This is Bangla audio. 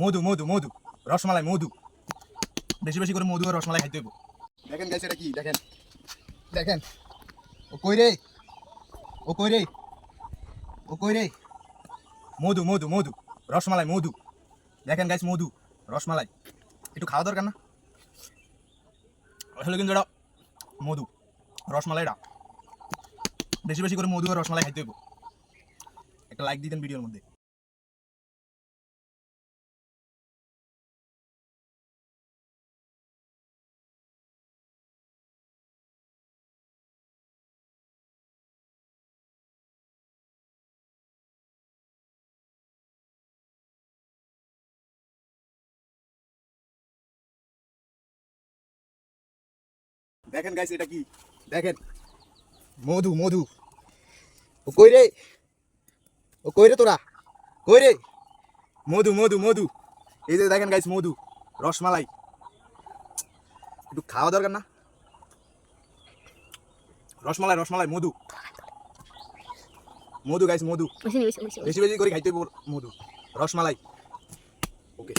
মধু মধু মধু রসমালাই মধু। বেশি বেশি করে মধু আর রসমালাই খাইতে হইব। দেখেন গাইছে এটা কি? দেখেন। দেখেন। ও কই রে? ও কই রে? ও কই রে? মধু মধু মধু রসমালাই মধু। দেখেন গাইছে মধু রসমালাই। একটু খাওয়া দরকার না? আসলে কিন্তু এটা মধু রসমালাইটা। বেশি বেশি করে মধু আর রসমালাই খাইতে হইব। একটা লাইক দিতেন ভিডিওর মধ্যে। দেখেন গাইস এটা কি? দেখেন। মধু মধু। ও কই রে? ও কই রে তোরা? কই রে? মধু মধু মধু। এই যে দেখেন গাইস মধু রসমালাই। একটু খাওয়া দরকার না? রসমালাই রসমালাই মধু। মধু গাইস মধু। বেশি বেশি করে খাইতে মধু। রসমালাই। ওকে